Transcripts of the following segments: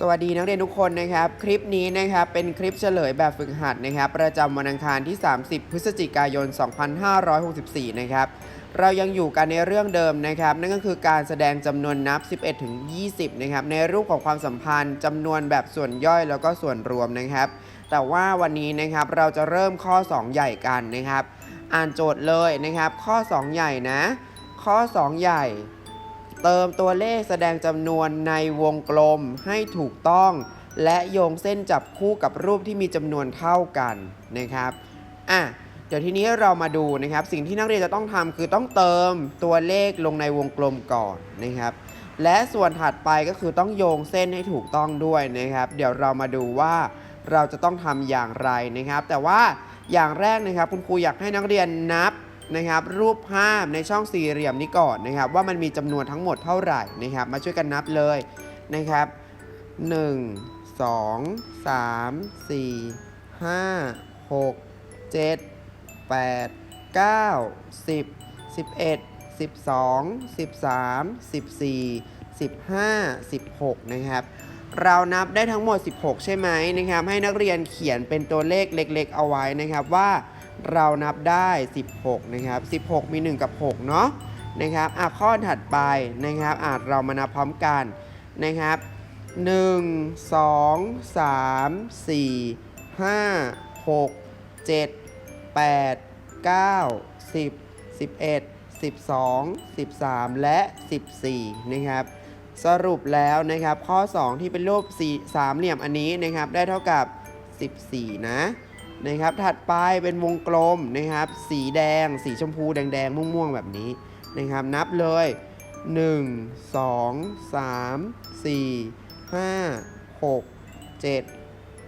สวัสดีนักเรียนทุกคนนะครับ คลิปนี้นะครับเป็นคลิปเฉลยแบบฝึกหัดนะครับ ประจำวันอังคารที่ 30 พฤศจิกายน 2564 นะครับ เรายังอยู่กันในเรื่องเดิมนะครับ นั่นก็คือการแสดงจำนวนนับ 11 ถึง 20 นะครับ ในรูปของความสัมพันธ์จำนวนแบบส่วนย่อยแล้วก็ส่วนรวมนะครับ แต่ว่าวันนี้นะครับเราจะเริ่มข้อ 2 ใหญ่กันนะครับ อ่านโจทย์เลยนะครับ ข้อ 2 ใหญ่นะ ข้อ 2 ใหญ่ เติมตัวเลขแสดงจำนวนในวงกลมให้ถูกต้อง และโยงเส้นจับคู่กับรูปที่มีจำนวนเท่ากันนะครับอะเดี๋ยวทีนี้เรามาดูนะครับ สิ่งที่นักเรียนจะต้องทำคือต้องเติมตัวเลขลงในวงกลมก่อนนะครับ และส่วนถัดไปก็คือต้องโยงเส้นให้ถูกต้องด้วยนะครับ เดี๋ยวเรามาดูว่าเราจะต้องทำอย่างไรนะครับ แต่ว่าอย่างแรกนะครับคุณครูอยากให้นักเรียนนับ นะครับรูปภาพในช่องสี่เหลี่ยมนี้ก่อนนะครับ ว่ามันมีจำนวนทั้งหมดเท่าไหร่นะครับ มาช่วยกันนับเลยนะครับ 1 2 3 4 5 6 7 8 9 10 11 12 13 14 15 16 นะครับ เรานับได้ทั้งหมด 16 ใช่ไหมนะครับ ให้นักเรียนเขียนเป็นตัวเลขเล็ก ๆ เอาไว้นะครับว่า เรานับได้ 16 นะครับ 16 มี 1 กับ 6 เนาะนะครับอะข้อถัดไปนะครับอะเรามานับพร้อมกันนะครับ 1 2 3 4 5 6 7 8 9 10 11 12 13 และ 14 นะครับ สรุปแล้วนะครับข้อ 2 ที่เป็นรูปสี่สามเหลี่ยมอันนี้นะครับ ได้เท่ากับ 14 นะ นะครับ ถัดไปเป็นวงกลมนะครับ สีแดง สีชมพูแดงๆ ม่วงๆ แบบนี้นะครับ นับเลย 1 2 3 4 5 6 7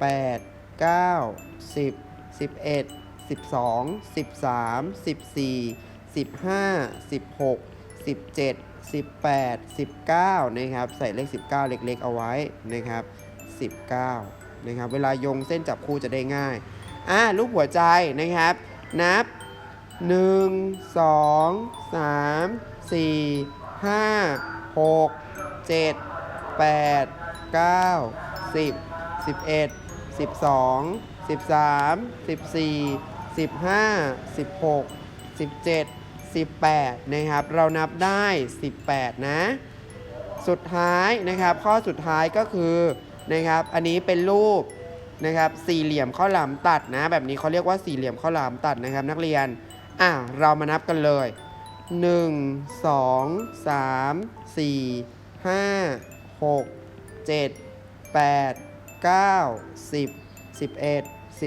8 9 10 11 12 13 14 15 16 17 18 19นะครับ ใส่เลข 19 เล็กๆ เอาไว้นะครับ 19นะครับ เวลายงเส้นจับคู่จะได้ง่าย อ่ารูปหัวใจนะครับ นับ 1 2 3 4 5 6 7 8 9 10 11 12 13 14 15 16 17 18 นะครับ เรานับได้ 18 นะ สุดท้ายนะครับ ข้อสุดท้ายก็คือนะครับ อันนี้เป็นรูป นะครับสี่เหลี่ยมข้าวหลามตัดนะ แบบนี้เขาเรียกว่าสี่เหลี่ยมข้าวหลามตัดนะครับ นักเรียนอะเรามานับกันเลย 1 2 3 4 5 6 7 8 9 10 11 12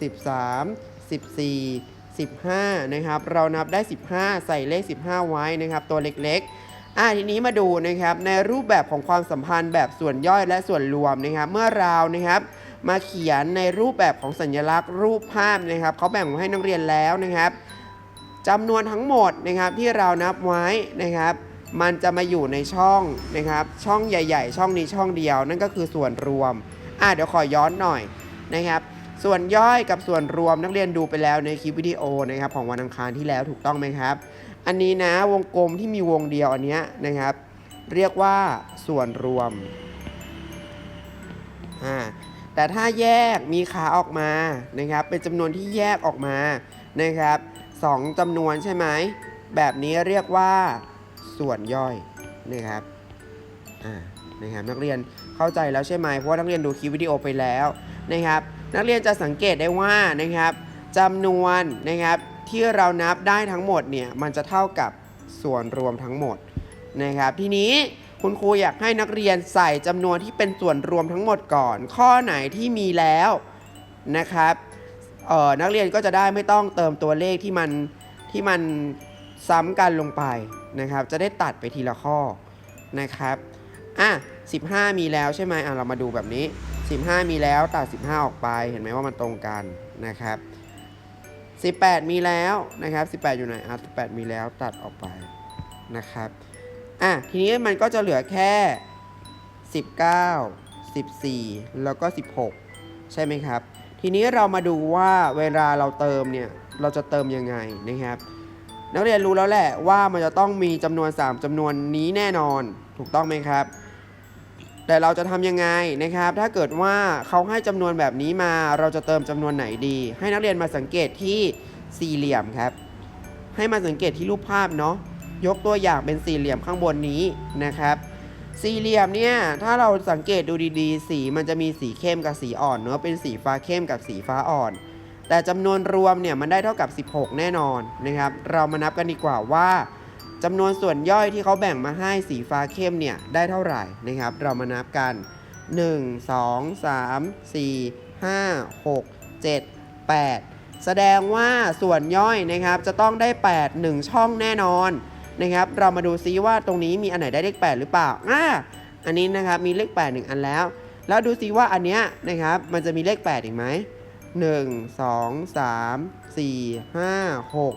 13 14 15นะครับเรานับได้ 15 ใส่เลข 15 ไว้นะครับ ตัวเล็กๆอะทีนี้มาดูนะครับในรูปแบบของความสัมพันธ์แบบส่วนย่อยและส่วนรวมนะครับ เมื่อเรานะครับ มาเขียนในรูปแบบของสัญลักษณ์รูปภาพนะครับเขาแบ่งมาให้นักเรียนแล้วนะครับจำนวนทั้งหมดนะครับที่เรานับไว้นะครับ มันจะมาอยู่ในช่องนะครับ ช่องใหญ่ ๆ ช่องนี้ช่องเดียว นั่นก็คือส่วนรวมอะเดี๋ยวขอย้อนหน่อยนะครับ ส่วนย่อยกับส่วนรวมนักเรียนดูไปแล้วในคลิปวิดีโอนะครับของวันอังคารที่แล้วถูกต้องไหมครับ อันนี้นะวงกลมที่มีวงเดียวอันนี้นะครับ เรียกว่าส่วนรวมอ่า แต่ถ้าแยกมีขาออกมานะครับ เป็นจำนวนที่แยกออกมานะครับสองจำนวนใช่ไหม แบบนี้เรียกว่าส่วนย่อยนะครับอ่านะครับนักเรียนเข้าใจแล้วใช่ไหมเพราะว่านักเรียนดูคลิปวิดีโอไปแล้วนะครับ นักเรียนจะสังเกตได้ว่านะครับจำนวนนะครับที่เรานับได้ทั้งหมดเนี่ยมันจะเท่ากับส่วนรวมทั้งหมดนะครับ ทีนี้ คุณครูอยากให้นักเรียนใส่จำนวนที่เป็นส่วนรวมทั้งหมดก่อน ข้อไหนที่มีแล้วนะครับเอ่อนักเรียนก็จะได้ไม่ต้องเติมตัวเลขที่มันที่มันซ้ำกันลงไปนะครับ จะได้ตัดไปทีละข้อนะครับอะ15 มีแล้วใช่ไหมอะเรามาดูแบบนี้ 15 มีแล้วตัด 15 ออกไป เห็นไหมว่ามันตรงกันนะครับ 18 มีแล้วนะครับ 18 อยู่ไหนอะ18 มีแล้วตัดออกไปนะครับ อะทีนี้มันก็จะเหลือแค่ 19 14 แล้วก็ 16 ใช่ไหมครับ ทีนี้เรามาดูว่าเวลาเราเติมเนี่ย เราจะเติมยังไงนะครับ นักเรียนรู้แล้วแหละว่ามันจะต้องมีจำนวน 3จำนวนนี้แน่นอนถูกต้องไหมครับ แต่เราจะทำยังไงนะครับ ถ้าเกิดว่าเขาให้จำนวนแบบนี้มาเราจะเติมจำนวนไหนดี ให้นักเรียนมาสังเกตที่สี่เหลี่ยมครับ ให้มาสังเกตที่รูปภาพเนาะ ยกตัวอย่างเป็นสี่เหลี่ยมข้างบนนี้นะครับ สี่เหลี่ยมเนี่ยถ้าเราสังเกตดูดีๆ สีมันจะมีสีเข้มกับสีอ่อนเนาะเป็นสีฟ้าเข้มกับสีฟ้าอ่อน แต่จำนวนรวมเนี่ยมันได้เท่ากับ 16 แน่นอนนะครับ เรามานับกันดีกว่าว่าจำนวนส่วนย่อยที่เขาแบ่งมาให้สีฟ้าเข้มเนี่ยได้เท่าไหร่นะครับ เรามานับกัน 1 2 3 4 5 6 7 8 แสดงว่าส่วนย่อยนะครับจะต้องได้ 8 1 ช่องแน่นอน นะครับ เรามาดูซิว่าตรงนี้มีอันไหนได้เลข 8 หรือเปล่าอ่าอันนี้นะครับมีเลข 8 1 อันแล้ว แล้วดูซิว่าอันเนี้ยนะครับมันจะมีเลข 8 อีกไหม1 2 3 4 5 6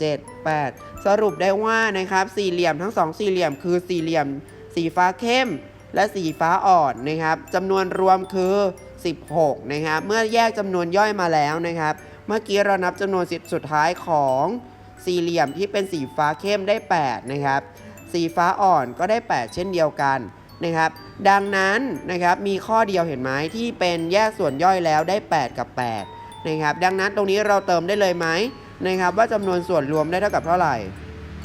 7 8 สรุปได้ว่านะครับสี่เหลี่ยมทั้งสองสี่เหลี่ยมคือสี่เหลี่ยม สีฟ้าเข้ม และสีฟ้าอ่อนนะครับจำนวนรวมคือ 16 นะครับ เมื่อแยกจำนวนย่อยมาแล้วนะครับ เมื่อกี้เรานับจำนวนสุดท้ายของ สี่เหลี่ยมที่เป็นสีฟ้าเข้มได้ 8 นะครับ สีฟ้าอ่อนก็ได้ 8 เช่นเดียวกันนะครับ ดังนั้นนะครับมีข้อเดียวเห็นไหมที่เป็นแยกส่วนย่อยแล้วได้ 8 กับ 8 นะครับ ดังนั้นตรงนี้เราเติมได้เลยไหมนะครับ ว่าจำนวนส่วนรวมได้เท่ากับเท่าไหร่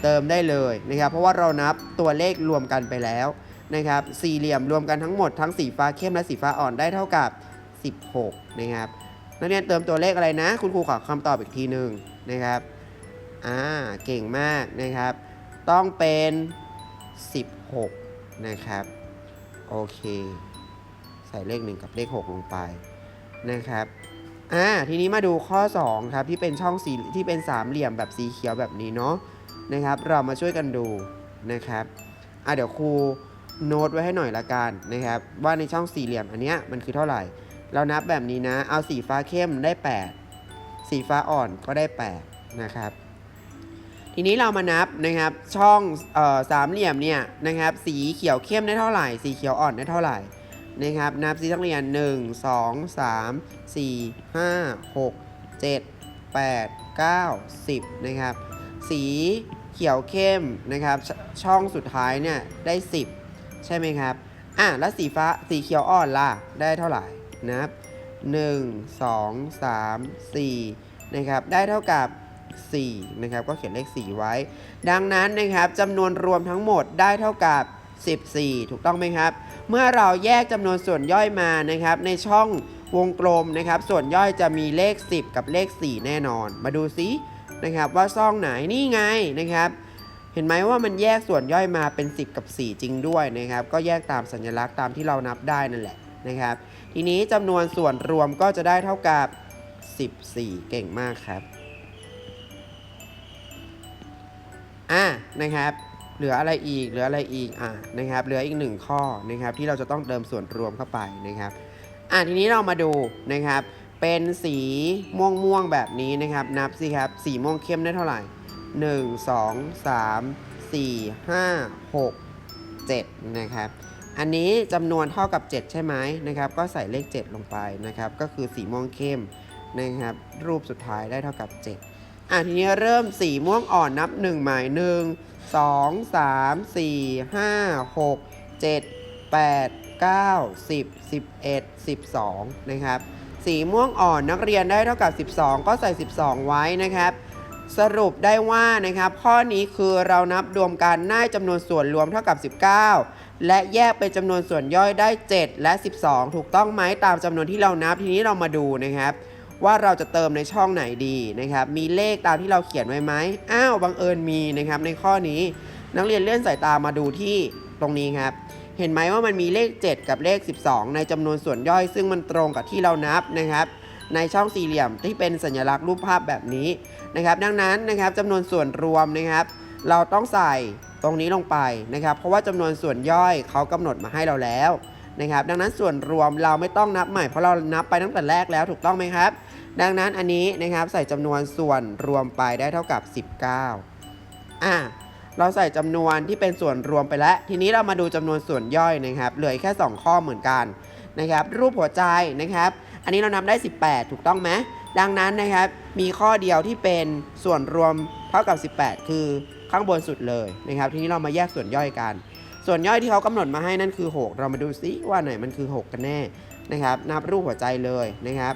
เติมได้เลยนะครับ เพราะว่าเรานับตัวเลขรวมกันไปแล้วนะครับ สี่เหลี่ยมรวมกันทั้งหมดทั้งสีฟ้าเข้มและสีฟ้าอ่อนได้เท่ากับ 16 นะครับนักเรียนเติมตัวเลขอะไรนะ คุณครูขอคำตอบอีกทีหนึ่งนะครับ อ่าเก่งมากนะครับ ต้องเป็น 16 นะครับ โอเค ใส่เลข 1 กับเลข 6 ลงไปนะครับอ่าทีนี้มาดูข้อ 2 ครับ ที่เป็นช่องสีที่เป็นสามเหลี่ยมแบบสีเขียวแบบนี้เนาะนะครับ เรามาช่วยกันดูนะครับอะเดี๋ยวครูโน้ตไว้ให้หน่อยละกันนะครับ ว่าในช่องสี่เหลี่ยมอันเนี้ยมันคือเท่าไหร่ เรานับแบบนี้นะ เอาสีฟ้าเข้มได้ 8 สีฟ้าอ่อนก็ได้ 8 นะครับ ทีนี้เรามานับนะครับช่องออสามเหลี่ยมเนี่ยนะครับสีเขียวเข้มได้เท่าไหร่ สีเขียวอ่อนได้เท่าไหร่นะครับนับสีนักเรียน 1 2 3 4 5 6 7 8 9 10นะครับสีเขียวเข้มนะครับชช่องสุดท้ายเนี่ยได้ 10 ใช่ไหมครับอะแล้วสีฟ้าสีเขียวอ่อนล่ะได้เท่าไหร่นะครับ 1 2 3 4นะครับได้เท่ากับ 4นะครับก็เขียนเลข 4 ไว้ ดังนั้นนะครับจำนวนรวมทั้งหมดได้เท่ากับ 14 ถูกต้องไหมครับ เมื่อเราแยกจำนวนส่วนย่อยมานะครับ ในช่องวงกลมนะครับ ส่วนย่อยจะมีเลข 10 กับเลข 4 แน่นอน มาดูซินะครับว่าช่องไหนนี่ไงนะครับ เห็นไหมว่ามันแยกส่วนย่อยมาเป็น 10 กับ 4 จริงด้วยนะครับ ก็แยกตามสัญลักษณ์ตามที่เรานับได้นั่นแหละนะครับ ทีนี้จำนวนส่วนรวมก็จะได้เท่ากับ 14 เก่งมากครับ อะนะครับเหลืออะไรอีกเหลืออะไรอีกอะนะครับเหลืออีกหนึ่งข้อนะครับที่เราจะต้องเติมส่วนรวมเข้าไปนะครับอะทีนี้เรามาดูนะครับเป็นสีม่วงม่วงแบบนี้นะครับนับสิครับสีม่วงเข้มได้เท่าไหร่ 1 2 3 4 5 6 7นะครับอันนี้จำนวนเท่ากับ 7 ใช่ไหมนะครับก็ใส่เลข 7 ลงไปนะครับก็คือสีม่วงเข้มนะครับรูปสุดท้ายได้เท่ากับ 7 อะทีนี้เริ่มสีม่วงอ่อนนับ1หมาย1 2 3 4 5 6 7 8 9 10 11 12นะครับ สีม่วงอ่อนนักเรียนได้เท่ากับ 12 ก็ใส่ 12 ไว้นะครับ สรุปได้ว่านะครับข้อนี้คือเรานับรวมกันได้จำนวนส่วนรวมเท่ากับ 19 และแยกเป็นจำนวนส่วนย่อยได้ 7 และ 12 ถูกต้องไหมตามจำนวนที่เรานับทีนี้เรามาดูนะครับ ว่าเราจะเติมในช่องไหนดีนะครับ มีเลขตามที่เราเขียนไว้ไหมอ้าวบังเอิญมีนะครับในข้อนี้นักเรียนเลื่อนสายตามาดูที่ตรงนี้ครับ เห็นไหมว่ามันมีเลข 7 กับเลข 12 ในจำนวนส่วนย่อย ซึ่งมันตรงกับที่เรานับนะครับ ในช่องสี่เหลี่ยมที่เป็นสัญลักษณ์รูปภาพแบบนี้นะครับ ดังนั้นนะครับจำนวนส่วนรวมนะครับ เราต้องใส่ตรงนี้ลงไปนะครับ เพราะว่าจำนวนส่วนย่อยเขากำหนดมาให้เราแล้วนะครับ ดังนั้นส่วนรวมเราไม่ต้องนับใหม่เพราะเรานับไปตั้งแต่แรกแล้วถูกต้องไหมครับ ดังนั้นอันนี้นะครับใส่จำนวนส่วนรวมไปได้เท่ากับ 19อะเราใส่จำนวนที่เป็นส่วนรวมไปแล้ว ทีนี้เรามาดูจำนวนส่วนย่อยนะครับเหลือแค่ 2 ข้อเหมือนกันนะครับ รูปหัวใจนะครับ อันนี้เรานับได้ 18 ถูกต้องไหมดังนั้นนะครับมีข้อเดียวที่เป็นส่วนรวมเท่ากับ 18 คือข้างบนสุดเลยนะครับ ทีนี้เรามาแยกส่วนย่อยกัน ส่วนย่อยที่เขากำหนดมาให้นั่นคือ 6 เรามาดูซิว่าไหนมันคือ 6 กันแน่นะครับ นับรูปหัวใจเลยนะครับ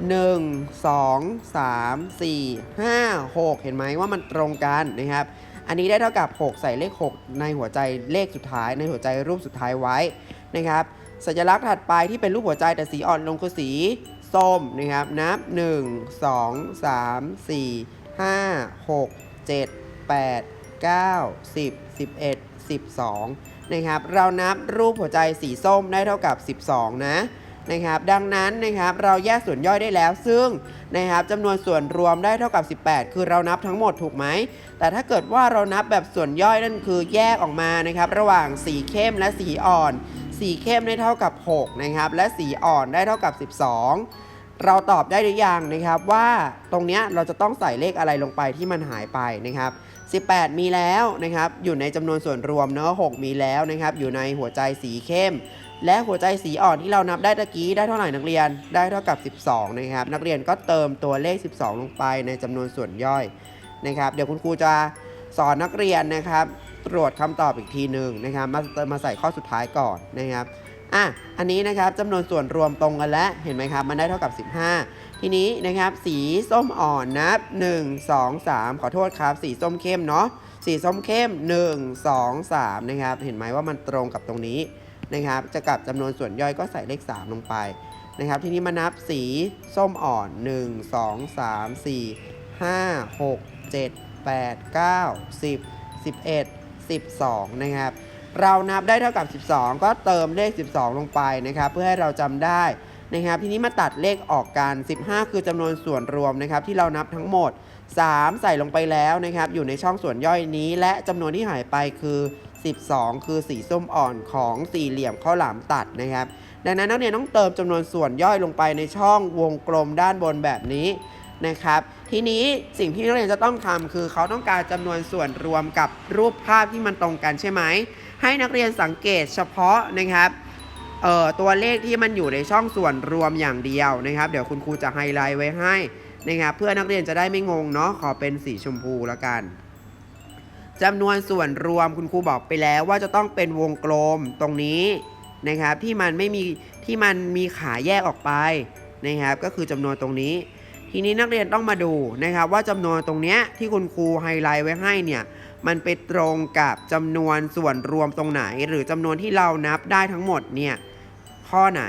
1 2 3 4 5 6 เห็นไหมว่ามันตรงกันนะครับ อันนี้ได้เท่ากับ 6 ใส่เลข 6 ในหัวใจเลขสุดท้าย ในหัวใจรูปสุดท้ายไว้นะครับ สัญลักษณ์ถัดไปที่เป็นรูปหัวใจแต่สีอ่อนลงคือสีส้มนะครับ นับ 1 2 3 4 5 6 7 8 9 10 11 12นะครับ เรานับรูปหัวใจสีส้มได้เท่ากับ 12 นะ นะครับดังนั้นนะครับเราแยกส่วนย่อยได้แล้ว ซึ่งนะครับจำนวนส่วนรวมได้เท่ากับ 18 คือเรานับทั้งหมดถูกไหม แต่ถ้าเกิดว่าเรานับแบบส่วนย่อยนั่นคือแยกออกมานะครับระหว่างสีเข้มและสีอ่อน สีเข้มได้เท่ากับ6นะครับและสีอ่อนได้เท่ากับ 12 เราตอบได้หรือยังนะครับว่าตรงเนี้ยเราจะต้องใส่เลขอะไรลงไปที่มันหายไปนะครับ18 มีแล้วนะครับอยู่ในจำนวนส่วนรวมเนอะ6มีแล้วนะครับอยู่ในหัวใจสีเข้ม และหัวใจสีอ่อนที่เรานับได้ตะกี้ได้เท่าไหร่นักเรียน ได้เท่ากับ 12 นะครับ นักเรียนก็เติมตัวเลข 12 ลงไปในจำนวนส่วนย่อยนะครับ เดี๋ยวคุณครูจะสอนนักเรียนนะครับ ตรวจคำตอบอีกทีหนึ่งนะครับ มามาใส่ข้อสุดท้ายก่อนนะครับอะอันนี้นะครับจำนวนส่วนรวมตรงกันแล้วเห็นไหมครับ มันได้เท่ากับ 15 ทีนี้นะครับ สีส้มอ่อนนับ 1 2 3 ขอโทษครับ สีส้มเข้มเนาะสีส้มเข้ม 1 2 3 นะครับ เห็นไหมว่ามันตรงกับตรงนี้ นะครับ จะกับจำนวนส่วนย่อยก็ใส่เลข 3 ลงไปนะครับ ทีนี้มานับสีส้มอ่อน 1 2 3 4 5 6 7 8 9 10 11 12 นะครับ เรานับได้เท่ากับ 12 ก็เติมเลข 12 ลงไปนะครับ เพื่อให้เราจำได้นะครับ ทีนี้มาตัดเลขออกกัน 15 คือจำนวนส่วนรวมนะครับ ที่เรานับทั้งหมด 3 ใส่ลงไปแล้วนะครับ อยู่ในช่องส่วนย่อยนี้ และจำนวนที่หายไปคือ 12 คือสีส้มอ่อนของสี่เหลี่ยมข้าวหลามตัดนะครับ ดังนั้นนักเรียนต้องเติมจำนวนส่วนย่อยลงไปในช่องวงกลมด้านบนแบบนี้นะครับ ทีนี้สิ่งที่นักเรียนจะต้องทำคือเขาต้องการจำนวนส่วนรวมกับรูปภาพที่มันตรงกันใช่ไหม ให้นักเรียนสังเกตเฉพาะนะครับเอ่อตัวเลขที่มันอยู่ในช่องส่วนรวมอย่างเดียวนะครับ เดี๋ยวคุณครูจะไฮไลท์ไว้ให้นะครับเพื่อนักเรียนจะได้ไม่งงเนาะขอเป็นสีชมพูแล้วกัน จำนวนส่วนรวมคุณครูบอกไปแล้วว่าจะต้องเป็นวงกลมตรงนี้นะครับที่มันไม่มีที่มันมีขาแยกออกไปนะครับก็คือจำนวนตรงนี้ ทีนี้นักเรียนต้องมาดูนะครับว่าจำนวนตรงเนี้ยที่คุณครูไฮไลท์ไว้ให้เนี่ยมันไปตรงกับจำนวนส่วนรวมตรงไหน หรือจำนวนที่เรานับได้ทั้งหมดเนี่ยข้อไหน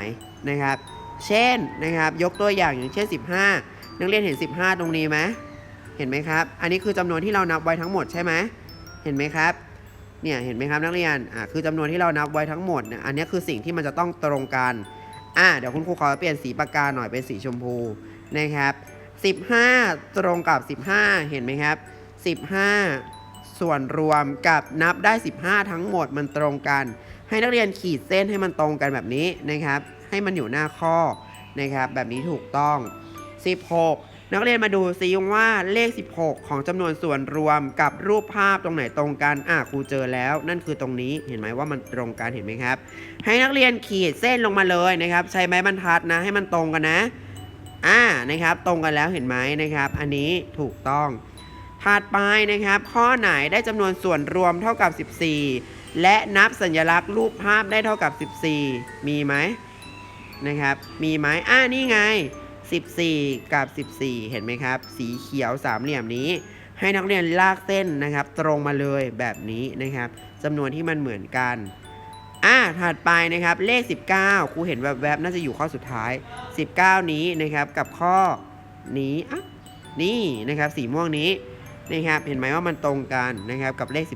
นะครับ เช่นนะครับยกตัวอย่างอย่างเช่น 15 นักเรียนเห็น 15 ตรงนี้ไหมเห็นไหมครับ อันนี้คือจำนวนที่เรานับไว้ทั้งหมดใช่ไหม เห็นไหมครับเนี่ยเห็นไหมครับนักเรียนอ่าคือจำนวนที่เรานับไว้ทั้งหมดเนี่ยอันนี้คือสิ่งที่มันจะต้องตรงกันอ่าเดี๋ยวคุณครูขอเปลี่ยนสีปากกาหน่อยเป็นสีชมพูนะครับ15 ตรงกับ 15 เห็นไหมครับ 15 ส่วนรวมกับนับได้ 15 ทั้งหมดมันตรงกัน ให้นักเรียนขีดเส้นให้มันตรงกันแบบนี้นะครับ ให้มันอยู่หน้าข้อนะครับ แบบนี้ถูกต้อง 16 นักเรียนมาดูซิว่าเลข 16 ของจำนวนส่วนรวมกับรูปภาพตรงไหนตรงกันอะครูเจอแล้ว นั่นคือตรงนี้เห็นไหมว่ามันตรงกันเห็นไหมครับ ให้นักเรียนขีดเส้นลงมาเลยนะครับ ใช้ไม้บรรทัดนะ ให้มันตรงกันนะอ่านะครับตรงกันแล้วเห็นไหมนะครับ อันนี้ถูกต้องถัดไปนะครับ ข้อไหนได้จำนวนส่วนรวมเท่ากับ 14 และนับสัญลักษณ์รูปภาพได้เท่ากับ 14 มีไหมนะครับ มีไหมอ่านี่ไง 14 กับ 14 เห็นไหมครับ สีเขียวสามเหลี่ยมนี้ ให้นักเรียนลากเส้นนะครับ ตรงมาเลยแบบนี้นะครับจำนวนที่มันเหมือนกันอ่าถัดไปนะครับเลข 19ครูเห็นแวบๆน่าจะอยู่ข้อสุดท้าย 19 นี้นะครับกับข้อนี้อะนี่นะครับสีม่วงนี้นะครับเห็นไหมว่ามันตรงกันนะครับกับเลข 19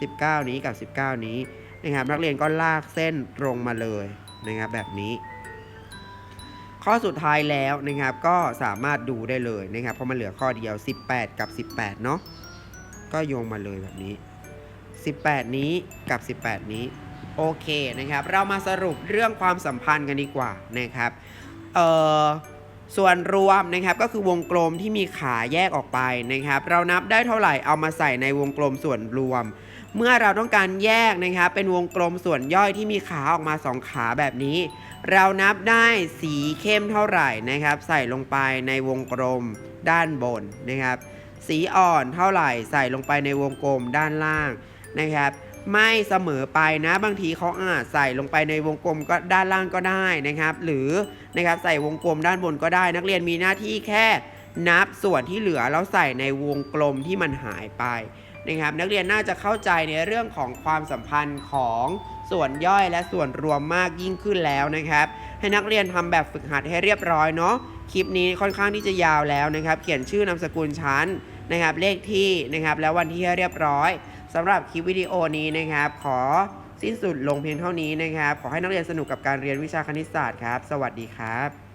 19 นี้กับ 19 นี้นะครับนักเรียนก็ลากเส้นตรงมาเลยนะครับแบบนี้ ข้อสุดท้ายแล้วนะครับก็สามารถดูได้เลยนะครับเพราะมันเหลือข้อเดียว 18 กับ 18 เนาะก็โยงมาเลยแบบนี้ 18 นี้กับ 18 นี้ โอเคนะครับ เรามาสรุปเรื่องความสัมพันธ์กันดีกว่านะครับเอ่อส่วนรวมนะครับก็คือวงกลมที่มีขาแยกออกไปนะครับ เรานับได้เท่าไหร่เอามาใส่ในวงกลมส่วนรวม เมื่อเราต้องการแยกนะครับเป็นวงกลมส่วนย่อยที่มีขาออกมาสองขาแบบนี้ เรานับได้สีเข้มเท่าไหร่นะครับ ใส่ลงไปในวงกลมด้านบนนะครับ สีอ่อนเท่าไหร่ใส่ลงไปในวงกลมด้านล่างนะครับ ไม่เสมอไปนะบางทีเขาอาจใส่ลงไปในวงกลมก็ด้านล่างก็ได้นะครับ หรือนะครับใส่วงกลมด้านบนก็ได้ นักเรียนมีหน้าที่แค่นับส่วนที่เหลือแล้วใส่ในวงกลมที่มันหายไป นะครับนักเรียนน่าจะเข้าใจในเรื่องของความสัมพันธ์ของส่วนย่อยและส่วนรวมมากยิ่งขึ้นแล้วนะครับ ให้นักเรียนทำแบบฝึกหัดให้เรียบร้อยเนาะคลิปนี้ค่อนข้างที่จะยาวแล้วนะครับ เขียนชื่อนามสกุลชั้นนะครับ เลขที่นะครับ แล้ววันที่ให้เรียบร้อยสำหรับคลิปวิดีโอนี้นะครับ ขอสิ้นสุดลงเพียงเท่านี้นะครับ ขอให้นักเรียนสนุกกับการเรียนวิชาคณิตศาสตร์ครับ สวัสดีครับ